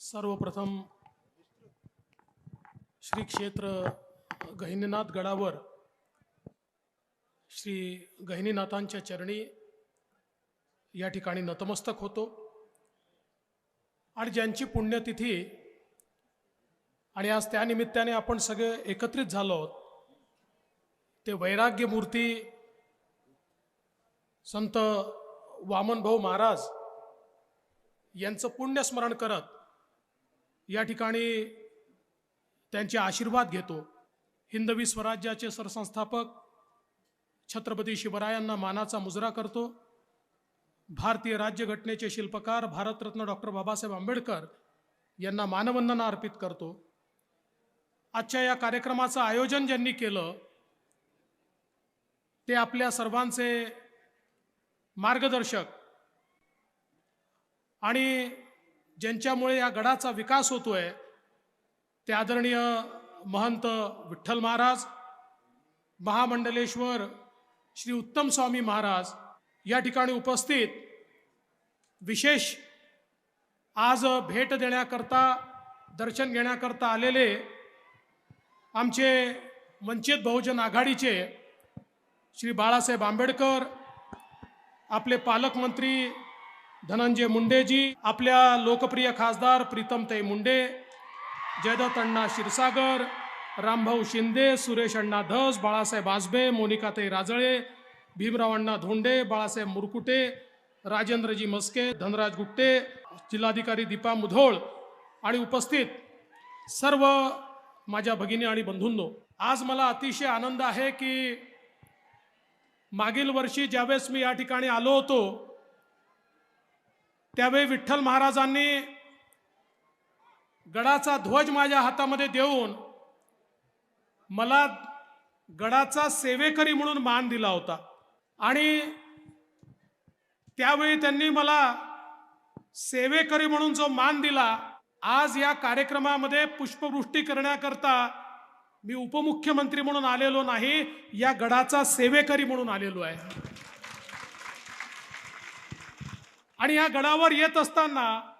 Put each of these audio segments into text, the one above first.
सर्वप्रथम श्री क्षेत्र गहिनीनाथ गडावर श्री गहिनीनाथांच्या चरणी या ठिकाणी नतमस्तक होतो. आणि ज्यांची पुण्यतिथी आणि आज त्या निमित्ताने आपण सगळे एकत्रित झालो आहोत ते वैराग्य मूर्ती संत वामनभाऊ महाराज यांचं पुण्यस्मरण करत या ठिकाणी त्यांचे आशीर्वाद घेतो. हिंदवी स्वराज्याचे सरसंस्थापक छत्रपती शिवरायांना मानाचा मुजरा करतो. भारतीय राज्यघटनेचे शिल्पकार भारतरत्न डॉक्टर बाबासाहेब आंबेडकर यांना मानवंदना अर्पित करतो. आजच्या या कार्यक्रमाचं आयोजन ज्यांनी केलं ते आपल्या सर्वांचे मार्गदर्शक आणि ज्यांच्यामुळे या गडाचा विकास होतोय ते आदरणीय महंत विठ्ठल महाराज महामंडलेश्वर श्री उत्तम स्वामी महाराज या ठिकाणी उपस्थित. विशेष आज भेट देण्याकरता दर्शन घेण्याकरता आलेले आमचे वंचित बहुजन आघाडीचे श्री बाळासाहेब आंबेडकर आपले पालकमंत्री धनंजय मुंडेजी आपल्या लोकप्रिय खासदार प्रीतमताई मुंडे जयदत्त अण्णा क्षीरसागर रामभाऊ शिंदे सुरेश अण्णा धस बाळासाहेब आजबे मोनिकाताई राजळे भीमराव अण्णा धोंडे बाळासाहेब मुरकुटे राजेंद्रजी मस्के धनराज गुट्टे जिल्हाधिकारी दीपा मुधोळ आणि उपस्थित सर्व माझ्या भगिनी आणि बंधूंनो आज मला अतिशय आनंद आहे की मागील वर्षी ज्यावेळेस मी या ठिकाणी आलो होतो त्यावेळी विठ्ठल महाराजांनी गडाचा ध्वज माझ्या हातामध्ये देऊन मला गडाचा सेवेकरी म्हणून मान दिला होता. आणि त्यावेळी त्यांनी मला सेवेकरी म्हणून जो मान दिला आज या कार्यक्रमामध्ये पुष्पवृष्टी करण्याकरता मी उपमुख्यमंत्री म्हणून आलेलो नाही या गडाचा सेवेकरी म्हणून आलेलो आहे. आणि या गडावर येत असताना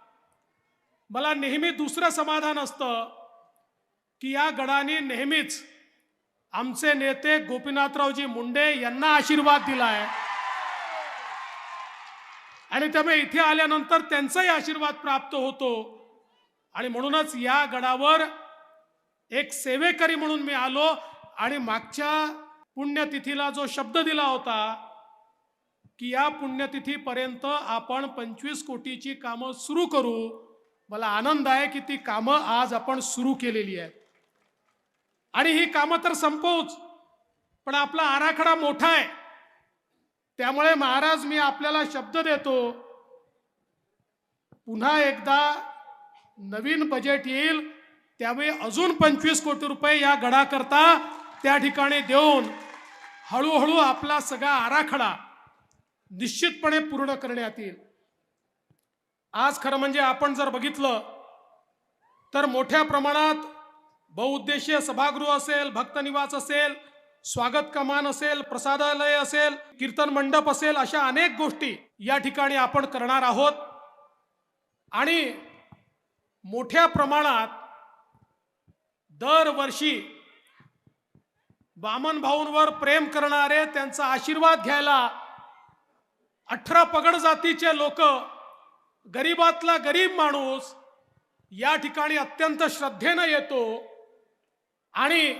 मला नेहमी दुसरं समाधान असतं की या गडाने नेहमीच आमचे नेते गोपीनाथरावजी मुंडे यांना आशीर्वाद दिलाय. आणि त्यामुळे इथे आल्यानंतर त्यांचाही आशीर्वाद प्राप्त होतो. आणि म्हणूनच या गडावर एक सेवेकरी म्हणून मी आलो आणि मागच्या पुण्यतिथीला जो शब्द दिला होता की या पुण्यतिथीपर्यंत आपण पंचवीस कोटीची कामं सुरू करू. मला आनंद आहे की ती कामं आज आपण सुरू केलेली आहेत. आणि ही कामं तर संपवूच पण आपला आराखडा मोठा आहे. त्यामुळे महाराज मी आपल्याला शब्द देतो पुन्हा एकदा नवीन बजेट येईल त्यावेळी अजून पंचवीस कोटी रुपये या गडाकरता त्या ठिकाणी देऊन हळूहळू आपला सगळा आराखडा निश्चितपणे पूर्ण करण्यात येईल. आज खरं म्हणजे आपण जर बघितलं तर मोठ्या प्रमाणात बहुउद्देशीय सभागृह असेल भक्तनिवास असेल स्वागत कमान असेल प्रसादालय असेल कीर्तन मंडप असेल अशा अनेक गोष्टी या ठिकाणी आपण करणार आहोत. आणि मोठ्या प्रमाणात दरवर्षी वामन भाऊंवर प्रेम करणारे त्यांचा आशीर्वाद घ्यायला अठरा पगड जातीचे लोक गरीबातला गरीब माणूस या ठिकाणी अत्यंत श्रद्धेनं येतो आणि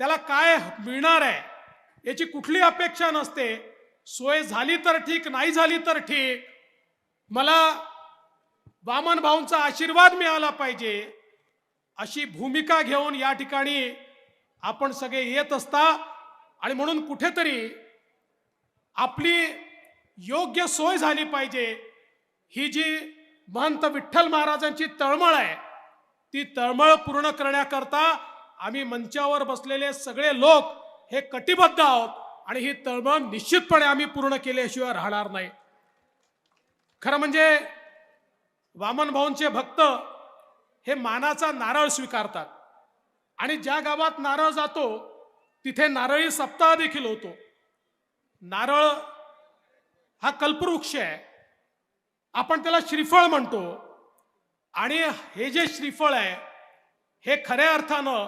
त्याला काय मिळणार आहे याची कुठली अपेक्षा नसते. सोय झाली तर ठीक नाही झाली तर ठीक. मला वामन भाऊंचा आशीर्वाद मिळाला पाहिजे. अशी भूमिका घेऊन या ठिकाणी आपण सगळे येत असता आणि म्हणून कुठेतरी आपली योग्य सोय झाली पाहिजे. ही जी महंत विठ्ठल महाराजांची तळमळ आहे ती तळमळ पूर्ण करण्याकरता आम्ही मंचावर बसलेले सगळे लोक हे कटिबद्ध आहोत आणि ही तळमळ निश्चितपणे आम्ही पूर्ण केल्याशिवाय राहणार नाही. खरं म्हणजे वामन भाऊंचे भक्त हे मानाचा नारळ स्वीकारतात आणि ज्या गावात नारळ जातो तिथे नारळी सप्ताह देखील होतो. नारळ हा कल्पवृक्ष आहे. आपण त्याला श्रीफळ म्हणतो. आणि हे जे श्रीफळ आहे हे खऱ्या अर्थानं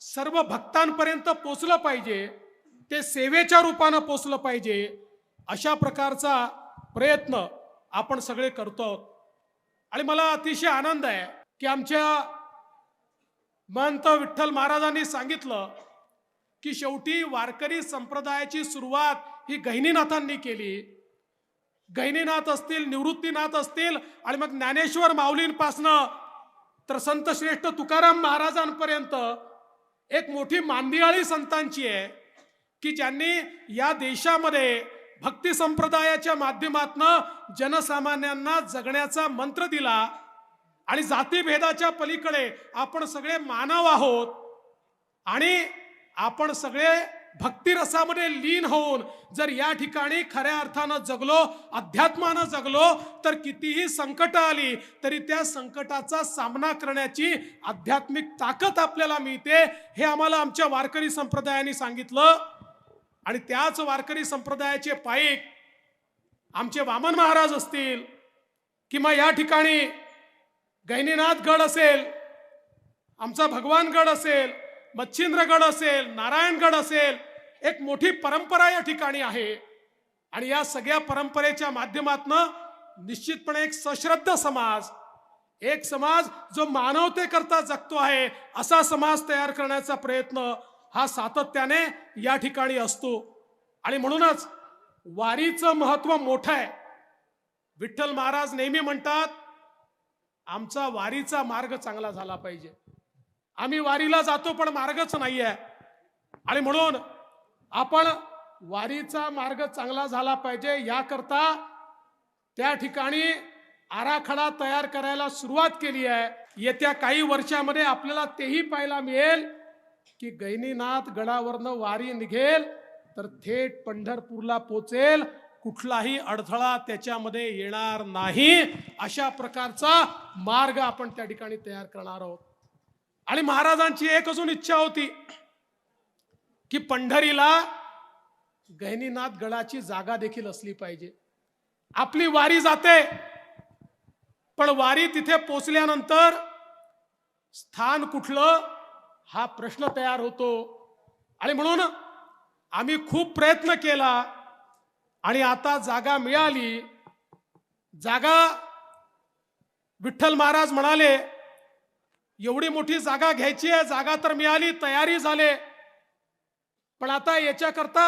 सर्व भक्तांपर्यंत पोचलं पाहिजे. ते सेवेच्या रूपानं पोचलं पाहिजे. अशा प्रकारचा प्रयत्न आपण सगळे करतो आणि मला अतिशय आनंद आहे की आमच्या महंत विठ्ठल महाराजांनी सांगितलं की शेवटी वारकरी संप्रदायाची सुरुवात ही गहिनीनाथांनी केली. गहिनीनाथ असतील निवृत्तीनाथ असतील आणि मग ज्ञानेश्वर माऊलींपासनं तर संत श्रेष्ठ तुकाराम महाराजांपर्यंत एक मोठी मांदियाळी संतांची आहे की ज्यांनी या देशामध्ये भक्ती संप्रदायाच्या माध्यमातनं जनसामान्यांना जगण्याचा मंत्र दिला आणि जातीभेदाच्या पलीकडे आपण सगळे मानव आहोत आणि आपण सगळे भक्तिरसामध्ये लीन होऊन जर या ठिकाणी खऱ्या अर्थानं जगलो अध्यात्मानं जगलो तर कितीही संकट आली तरी त्या संकटाचा सामना करण्याची आध्यात्मिक ताकद आपल्याला मिळते हे आम्हाला आमच्या वारकरी संप्रदायाने सांगितलं. आणि त्याच वारकरी संप्रदायाचे पाईक आमचे वामन महाराज असतील किंवा या ठिकाणी गैनीनाथ गड असेल आमचा भगवान गड असेल मच्छिंद्रगड असेल नारायणगड असेल एक मोठी परंपरा या ठिकाणी आहे. आणि या सगळ्या परंपरेच्या माध्यमातनं निश्चितपणे एक सश्रद्ध समाज एक समाज जो मानवतेकरता जगतो आहे असा समाज तयार करण्याचा प्रयत्न हा सातत्याने या ठिकाणी असतो. आणि म्हणूनच वारीचं महत्त्व मोठं आहे. विठ्ठल महाराज नेहमी म्हणतात आमचा वारीचा मार्ग चांगला झाला पाहिजे. आम्ही वारीला जातो पण मार्गच नाही आहे आणि म्हणून आपण वारीचा मार्ग चांगला झाला पाहिजे. याकरता त्या ठिकाणी आराखडा तयार करायला सुरुवात केली आहे. येत्या काही वर्षामध्ये आपल्याला तेही पाहायला मिळेल की गैनीनाथ गडावरनं वारी निघेल तर थेट पंढरपूरला पोचेल. कुठलाही अडथळा त्याच्यामध्ये येणार नाही. अशा प्रकारचा मार्ग आपण त्या ठिकाणी तयार करणार आहोत. आणि महाराजांची एक अजून इच्छा होती की पंढरीला गहिनीनाथ गडाची जागा देखील असली पाहिजे. आपली वारी जाते पण वारी तिथे पोचल्यानंतर स्थान कुठलं हा प्रश्न तयार होतो. आणि म्हणून आम्ही खूप प्रयत्न केला आणि आता जागा मिळाली. जागा विठ्ठल महाराज म्हणाले एवढी मोठी जागा घ्यायची आहे जागा तर मिळाली तयारी झाले. पण आता याच्याकरता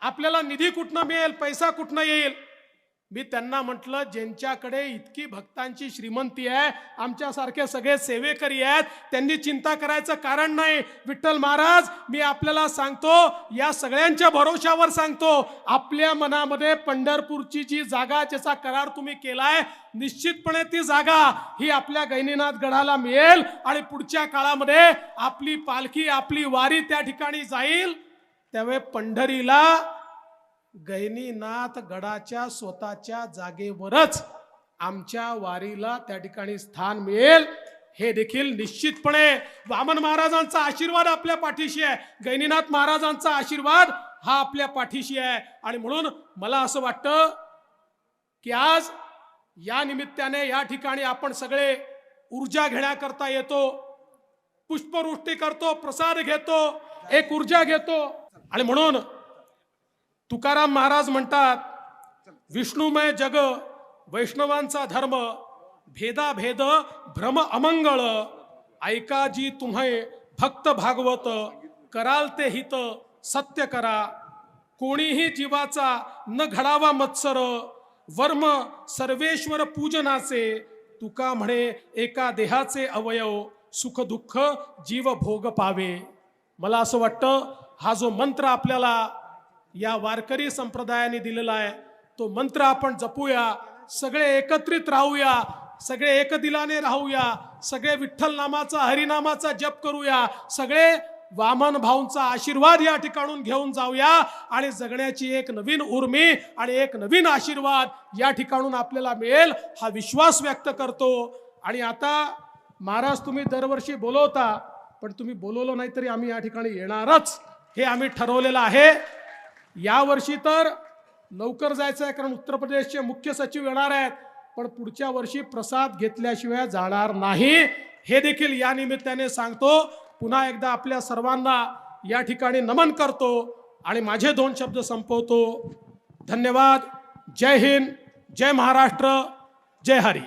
आपल्याला निधी कुठनं मिळेल पैसा कुठनं येईल? मी त्यांना म्हटलं ज्यांच्याकडे इतकी भक्तांची श्रीमंती आहे आमच्यासारखे सगळे सेवेकरी आहेत त्यांनी चिंता करायचं कारण नाही. विठ्ठल महाराज मी आपल्याला सांगतो या सगळ्यांच्या भरोशावर सांगतो आपल्या मनामध्ये पंढरपूरची जी जागा ज्याचा करार तुम्ही केलाय निश्चितपणे ती जागा ही आपल्या गैनीनाथ गडाला मिळेल आणि पुढच्या काळामध्ये आपली पालखी आपली वारी त्या ठिकाणी जाईल. त्यावेळी पंढरीला गैनीनाथ गडाच्या स्वतःच्या जागेवरच आमच्या वारीला त्या ठिकाणी स्थान मिळेल. हे देखील निश्चितपणे वामन महाराजांचा आशीर्वाद आपल्या पाठीशी आहे. गैनीनाथ महाराजांचा आशीर्वाद हा आपल्या पाठीशी आहे. आणि म्हणून मला असं वाटतं की आज या निमित्ताने या ठिकाणी आपण सगळे ऊर्जा घेण्याकरता येतो पुष्पवृष्टी करतो प्रसाद घेतो एक ऊर्जा घेतो. आणि म्हणून तुकाराम महाराज म्हणतात विष्णुमय जग वैष्णवांचा धर्म भेदाभेद भ्रम अमंगळ. ऐका जी तुम्हे भक्त भागवत कराल ते हित सत्य करा. कोणीही जीवाचा न घडावा मत्सर वर्म सर्वेश्वर पूजनाचे तुका म्हणे एका देहाचे अवयव सुख दुःख जीव भोग पावे. मला असं वाटतं हा जो मंत्र आपल्याला या वारकरी संप्रदायाने दिलेला आहे. तो मंत्र आपण जपूया. सगळे एकत्रित राहूया. सगळे एकदिलाने राहूया. सगळे विठ्ठल नामाचा हरिनामाचा जप करूया. सगळे वामन भाऊंचा आशीर्वाद या ठिकाणून घेऊन जाऊया. आणि जगण्याची एक नवीन उर्मी आणि एक नवीन आशीर्वाद या ठिकाणून आपल्याला मिळेल हा विश्वास व्यक्त करतो. आणि आता महाराज तुम्ही दरवर्षी बोलवता पण तुम्ही बोलवलं नाही तरी आम्ही या ठिकाणी येणारच. हे आम्ही ठरवलेलं आहे. या वर्षी तर लवकर जायचं आहे कारण उत्तर प्रदेशचे मुख्य सचिव येणार आहेत पण पुढच्या वर्षी प्रसाद घेतल्याशिवाय जाणार नाही. हे देखील या निमित्ताने सांगतो. पुन्हा एकदा आपल्या सर्वांना या ठिकाणी नमन करतो आणि माझे दोन शब्द संपवतो. धन्यवाद. जय हिंद. जय महाराष्ट्र. जय हरी.